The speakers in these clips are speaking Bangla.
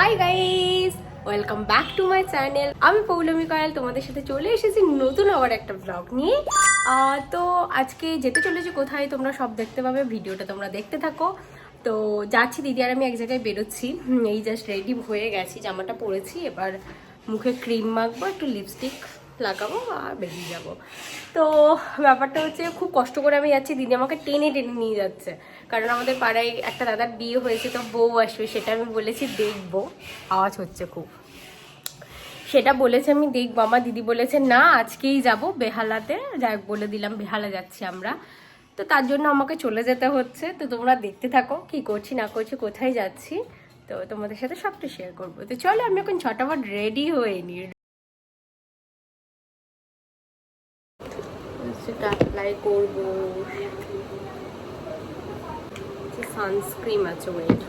Hi guys welcome back to my channel আমি পৌলমী কয়াল, তোমাদের সাথে চলে এসেছি নতুন আবার একটা ব্লগ নিয়ে। তো আজকে যেতে চলেছি কোথায় তোমরা সব দেখতে পাবে, ভিডিওটা তোমরা দেখতে থাকো। তো যাচ্ছি, দিদি আর আমি এক জায়গায় বেরোচ্ছি। এই জাস্ট রেডি হয়ে গেছি, জামাটা পরেছি। এবার মুখে ক্রিম মাখবো, একটু লিপস্টিক লাগাবো আর বেরিয়ে যাব। তো ব্যাপারটা হচ্ছে খুব কষ্ট করে আমি যাচ্ছি, দিদি আমাকে টেনে টেনে নিয়ে যাচ্ছে। কারণ আমাদের পাড়ায় একটা দাদার বিয়ে হয়েছে, তো বউ আসবে, সেটা আমি বলেছি, দেখব। আওয়াজ হচ্ছে খুব। সেটা বলেছে আমি দেখব। আমার দিদি বলেছে, না, আজকেই যাব বেহালাতে। যাই বলে দিলাম, বেহালা যাচ্ছি আমরা। তো তার জন্য আমাকে চলে যেতে হচ্ছে। তো তোমরা দেখতে থাকো, কি করছি, না করছি, কোথায় যাচ্ছি। তো তোমাদের সাথে সবটা শেয়ার করব। তো চলো, আমি এখন ছটাফট রেডি হয়ে নি সেটা অ্যাপ্লাই করব। সানস্ক্রিন আছে ওয়েট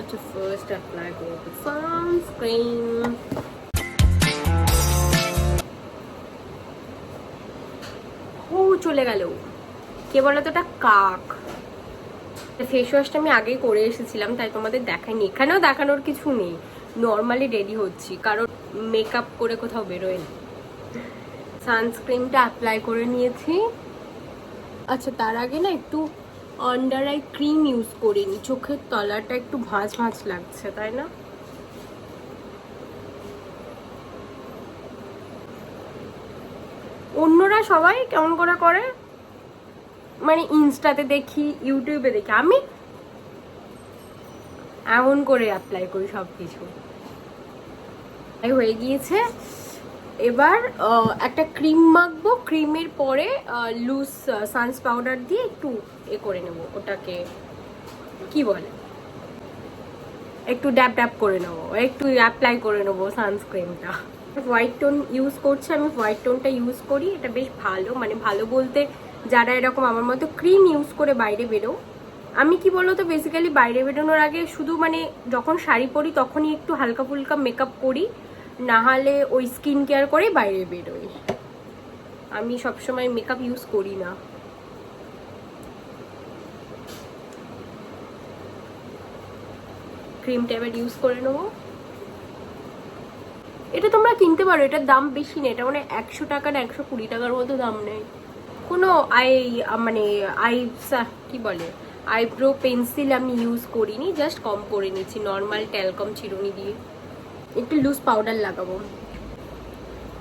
আচ্ছা ফার্স্ট অ্যাপ্লাই করব। সানস্ক্রিন ও চলে গেল। কে বলো তো ওটা কাক ফেস ওয়াশটা আমি আগেই করে এসেছিলাম, তাই তোমাদের দেখাইনি। এখানেও দেখানোর কিছু নেই। নর্মালি রেডি হচ্ছি, কারণ মেকআপ করে কোথাও বেরোয় সানস্ক্রিনটা অ্যাপ্লাই করে নিয়েছি। আচ্ছা তার আগে না একটু আন্ডার আই ক্রিম ইউজ করিনি। চোখের তলাটা একটু ভাঁজ ভাঁজ লাগছে, তাই না? অন্যরা সবাই কেমন করে করে? মানে ইনস্টাতে দেখি, ইউটিউবে দেখি। আমি এমন করে অ্যাপ্লাই করি সব কিছু হয়ে গিয়েছে এবার একটা ক্রিম মাখবো। ক্রিমের পরে লুজ সানস পাউডার দিয়ে একটু এ করে নেব। ওটাকে, কি বলে? একটু ড্যাপ ড্যাপ করে নেব। একটু অ্যাপ্লাই করে নেব সানস্ক্রিনটা হোয়াইট টোন ইউজ করছি আমি। হোয়াইট টোনটা ইউজ করি। এটা বেশ ভালো। মানে ভালো বলতে, যারা এরকম আমার মতো ক্রিম ইউজ করে বাইরে বেরো আমি কি বলো তো বেসিক্যালি বাইরে বেরোনোর আগে শুধু মানে যখন শাড়ি পরি, তখনই একটু হালকা ফুলকা মেকআপ করি। না হলে ওই স্কিন কেয়ার করে বাইরে বেরোই। আমি সবসময় মেকআপ ইউজ করি না। ক্রিমটা এবার ইউজ করে নেব। এটা তোমরা কিনতে পারো, এটার দাম বেশি নেই, এটা মানে একশো টাকা না একশো কুড়ি টাকার মতো দাম নেই। কোনো আই মানে আই কি বলে? আইব্রো পেন্সিল আমি ইউজ করিনি জাস্ট কম করে নিচ্ছি নর্মাল ট্যালকম চিরুনি দিয়ে। একটু লুজ পাউডার লাগাবো।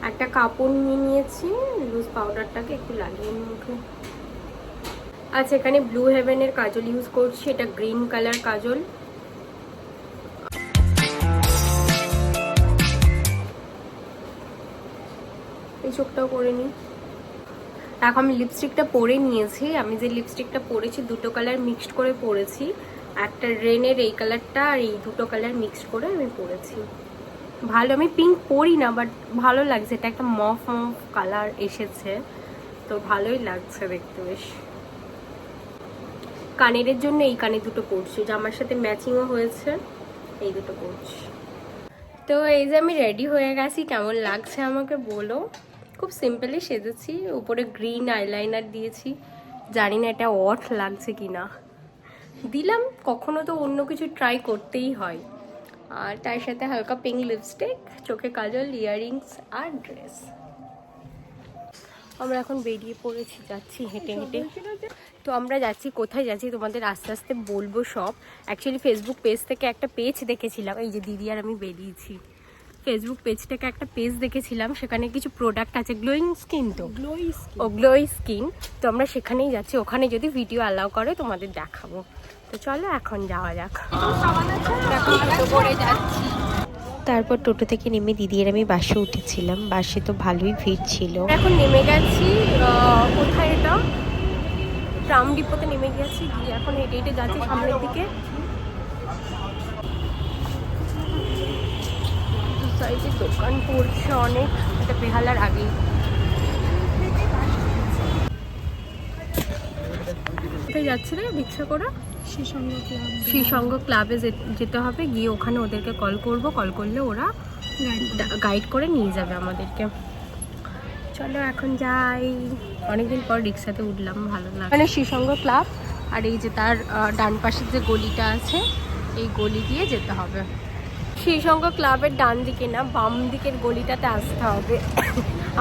একটা কাপড় নিয়ে নিয়েছি লুজ পাউডারটাকে একটু লাগিয়ে মুখে আচ্ছা এখানে ব্লু হেভেনের কাজল ইউজ করছি, এটা গ্রিন কালার কাজল। এই চোখটাও করে নিই। এখন আমি লিপস্টিকটা পরে নিয়েছি, আমি যে লিপস্টিকটা পরেছি, দুটো কালার মিক্সড করে পরেছি। একটা রেনের এই কালারটা আর এই দুটো কালার মিক্সড করে আমি পরেছি। ভালো, আমি পিঙ্ক পরি না বাট ভালো লাগছে। এটা একটা মফ মফ কালার এসেছে, তো ভালোই লাগছে দেখতে বেশ। কানের জন্য এই কানে দুটো পরছি জামার সাথে ম্যাচিংও হয়েছে, এই দুটো পরছি তো এই যে আমি রেডি হয়ে গেছি, কেমন লাগছে আমাকে বলো? খুব সিম্পলি সেজেছি, উপরে গ্রিন আইলাইনার দিয়েছি, জানি না এটা অট লাগছে কি না দিলাম, কখনো তো অন্য কিছু ট্রাই করতেই হয়। আর তার সাথে হালকা পিঙ্ক লিপস্টিক চোখে কাজল ইয়াররিংস আর ড্রেস আমরা এখন বেরিয়ে পড়েছি যাচ্ছি হেঁটে হেঁটে। তো আমরা যাচ্ছি কোথায় যাচ্ছি তোমাদের আস্তে আস্তে বলব সব। অ্যাকচুয়ালি ফেসবুক পেজ থেকে একটা পেজ দেখেছিলাম এই যে দিদি আর আমি বেরিয়েছি। ফেসবুক পেজ থেকে একটা পেজ দেখেছিলাম সেখানে কিছু প্রোডাক্ট আছে গ্লোয়িং স্কিন তো। গ্লোই ও গ্লোই স্কিন তো আমরা সেখানেই যাচ্ছি। ওখানে যদি ভিডিও অ্যালাউ করে তোমাদের দেখাবো। তো চলো এখন যাওয়া যাক। যাচ্ছি। তারপর টোটো থেকে নেমে দিদি আর আমি বাসে উঠেছিলাম। বাসে তো ভালোই ভিড় ছিল। এখন নেমে গেছি কোথায় এটা? ট্রাম ডিপোতে নেমে গেছি। এখন হেঁটে হেঁটে যাচ্ছি সামনের দিকে। সাইডে দোকান পড়ছে অনেক এটা বেহালার আগেই। কোথায় যাচ্ছে রে রিক্সা করে? শ্রীসঙ্গ ক্লাবে যে- যেতে হবে গিয়ে ওখানে ওদেরকে কল করব। কল করলে ওরা গাইড করে নিয়ে যাবে আমাদেরকে। চলো এখন যাই। অনেকদিন পর রিক্সাতে উঠলাম ভালো লাগে মানে শ্রীসঙ্গ ক্লাব আর এই যে তার ডান পাশের যে গলিটা আছে এই গলি দিয়ে যেতে হবে। সেই সঙ্গে ক্লাবের ডান দিকে না বাম দিকের গলিটাতে আসতে হবে।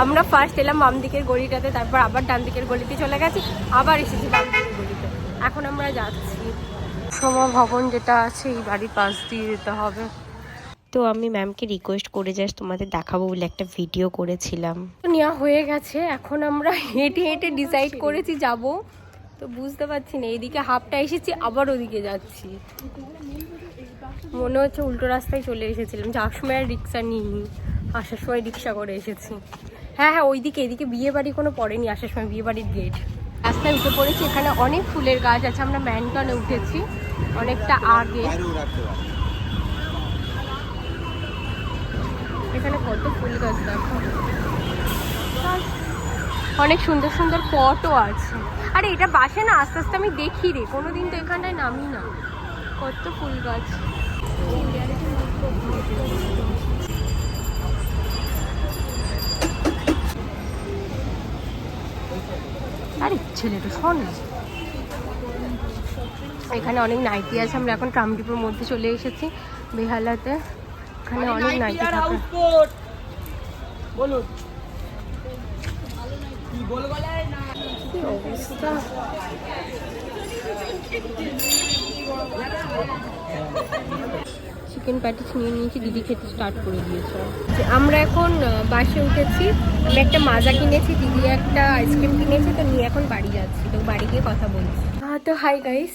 আমরা ফার্স্ট এলাম বাম দিকের গলিটাতে তারপর আবার ডান দিকের গলিতে চলে গেছি আবার এসেছি বাম দিকের গলিতে। এখন আমরা যাচ্ছি। সোমা ভবন যেটা আছে এই বাড়ির পাশ দিয়ে যেতে হবে। তো আমি ম্যামকে রিকোয়েস্ট করে জাস্ট তোমাদের দেখাবো বলে একটা ভিডিও করেছিলাম। তো নেওয়া হয়ে গেছে এখন আমরা হেঁটে হেঁটে ডিসাইড করেছি যাব। তো বুঝতে পারছি না এইদিকে হাফটা এসেছি আবার ওদিকে যাচ্ছি। মনে হচ্ছে উল্টো রাস্তায় চলে এসেছিলাম। যাওয়ার সময় আর রিক্সা নিইনি। আসার সময় রিক্সা করে এসেছি। হ্যাঁ হ্যাঁ ওইদিকে, এদিকে বিয়ে বাড়ি কোনো পড়েনি আসার সময়, বিয়ে বাড়ির গেট রাস্তায় উঠে পড়েছি। এখানে অনেক ফুলের গাছ আছে। আমরা ম্যানটনে উঠেছি। অনেকটা আগে। এখানে কত ফুল গাছ দেখো। অনেক সুন্দর সুন্দর পটও আছে। আরে, এটা বাসে না? আস্তে আস্তে আমি দেখি রে কোনোদিন তো এখানটায় নামি না। কত ফুল গাছ। আরে ছেলেটা শোন। এখানে অনেক নাইটি আছে আমরা এখন ট্রামডিপোর মধ্যে চলে এসেছি বেহালাতে। এখানে অনেক নাইটি থাকে। বলুন। অবস্থা? চিকেন প্যাটিস নিয়ে নিয়েছি, দিদি খেতে স্টার্ট করে দিয়েছে। আমরা এখন বাসে উঠেছি। আমি একটা মাজা কিনেছি, দিদি একটা আইসক্রিম কিনেছি, তো নিয়ে এখন বাড়ি যাচ্ছি। তো বাড়ি গিয়ে কথা বলছি। তো হাই গাইস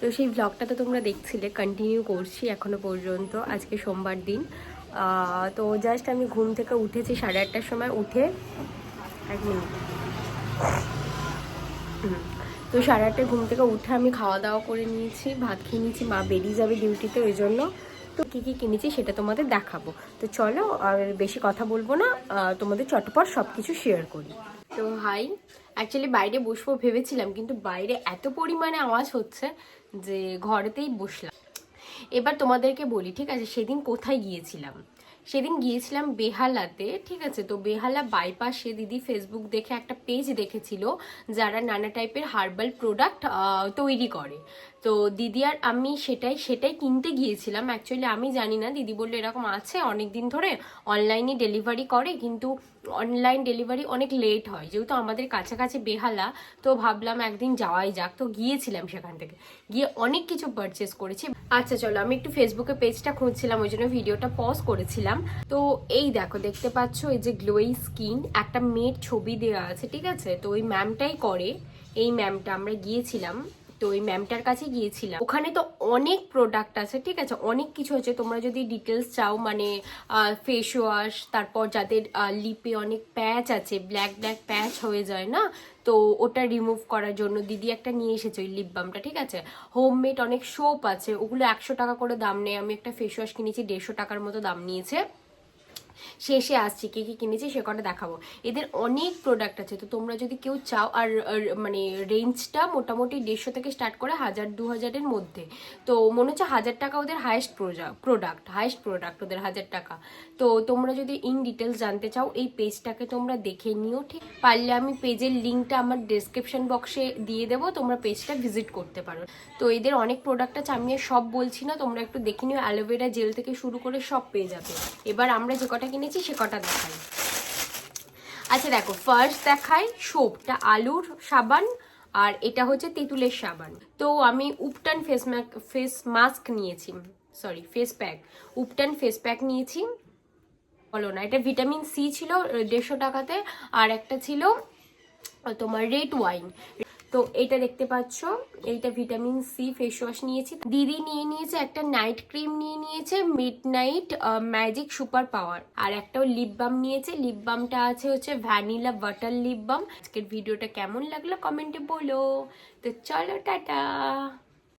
তো সেই ব্লগটা তো তোমরা দেখছিলে কন্টিনিউ করছি এখনও পর্যন্ত, আজকে সোমবার দিন। তো জাস্ট আমি ঘুম থেকে উঠেছি সাড়ে আটটার সময়, উঠে এক মিনিট। তো সাড়ে আটটায় ঘুম থেকে উঠে আমি খাওয়া দাওয়া করে নিয়েছি, ভাত খেয়ে নিয়েছি, মা বেরিয়ে যাবে ডিউটিতে ওই জন্য। তো কী কী কিনেছি সেটা তোমাদের দেখাবো। তো চলো আর বেশি কথা বলব না তোমাদের চটপট সব কিছু শেয়ার করি। তো হাই অ্যাকচুয়ালি বাইরে বসবো ভেবেছিলাম, কিন্তু বাইরে এত পরিমাণে আওয়াজ হচ্ছে যে ঘরেতেই বসলাম। এবার তোমাদেরকে বলি, ঠিক আছে? সেদিন কোথায় গিয়েছিলাম? সেদিন গিয়েছিলাম বেহালাতে, ঠিক আছে? তো বেহালা বাইপাসে দিদি ফেসবুক দেখে একটা পেজ দেখেছিল, যারা নানা টাইপের হার্বাল প্রোডাক্ট তৈরি করে। তো দিদি আর আমি সেটাই সেটাই কিনতে গিয়েছিলাম। অ্যাকচুয়ালি আমি জানি না, দিদি বলল এরকম আছে অনেক দিন ধরে অনলাইনে ডেলিভারি করে, কিন্তু অনলাইন ডেলিভারি অনেক লেট হয়। যেহেতু আমাদের কাছাকাছি বেহালা, তো ভাবলাম একদিন যাওয়াই যাক। তো গিয়েছিলাম সেখান থেকে। গিয়ে অনেক কিছু পারচেস করেছি। আচ্ছা চলো, আমি একটু ফেসবুকে পেজটা খুঁজছিলাম, ওই জন্য ভিডিওটা পজ করেছিলাম। তো এই দেখো, দেখতে পাচ্ছ এই যে গ্লোই স্কিন একটা মেয়ের ছবি দেওয়া আছে, ঠিক আছে? তো ওই ম্যামটাই করে। এই ম্যামটা আমরা গিয়েছিলাম। তো ওই ম্যামটার কাছে গিয়েছিলাম। ওখানে তো অনেক প্রোডাক্ট আছে, ঠিক আছে? অনেক কিছু আছে তোমরা যদি ডিটেলস চাও মানে ফেস ওয়াশ তারপর যাদের লিপে অনেক প্যাচ আছে ব্ল্যাক ব্ল্যাক প্যাচ হয়ে যায় না? তো ওটা রিমুভ করার জন্য দিদি একটা নিয়ে এসেছে ওই লিপ বামটা ঠিক আছে? হোমমেড অনেক সোপ আছে, ওগুলো একশো টাকা করে দাম নেই আমি একটা ফেস ওয়াশ কিনেছি, দেড়শো টাকার মতো দাম নিয়েছে। শেষে আসছি, কে কি কিনেছি সে কটা দেখাবো। এদের অনেক প্রোডাক্ট আছে, তো তোমরা যদি কেউ চাও, আর মানে রেঞ্জটা মোটামুটি দেড়শো থেকে স্টার্ট করে হাজার, দু হাজারের মধ্যে, তো মনে হচ্ছে হাজার টাকা ওদের হায়েস্ট প্রোডাক্ট হায়েস্ট প্রোডাক্ট ওদের হাজার টাকা। তো তোমরা যদি ইন ডিটেলস জানতে চাও, এই পেজটাকে তোমরা দেখে নিও, ঠিক? পারলে আমি পেজের লিঙ্কটা আমার ডেসক্রিপশন বক্সে দিয়ে দেবো, তোমরা পেজটা ভিজিট করতে পারো। তো এদের অনেক প্রোডাক্ট আছে, আমি সব বলছি না, তোমরা একটু দেখে নিও, অ্যালোভেরা জেল থেকে শুরু করে সব পেয়ে যাবে। এবার আমরা যে কটা কিনেছি সে কটা দেখাই। আচ্ছা দেখো ফার্স্ট দেখাই সোপটা আলুর সাবান আর এটা হচ্ছে তেঁতুলের সাবান। তো আমি উপটান ফেস ফেস মাস্ক নিয়েছি sorry face pack ubtan face pack নিয়েছি, বলো না, এটা ভিটামিন সি ছিল, দেড়শো টাকাতে, আর একটা ছিল তোমার রেড ওয়াইন তো এটা দেখতে পাচ্ছ। এইটা ভিটামিন সি ফেস ওয়াশ নিয়েছি। দিদি নিয়ে নিয়েছে একটা নাইট ক্রিম নিয়ে নিয়েছে midnight magic super power আর একটাও লিপ বাম নিয়েছে। লিপ বামটা আছে হচ্ছে ভ্যানিলা বাটার লিপ বাম আজকের ভিডিওটা কেমন লাগল কমেন্টে বলো। তো চলো, টাটা।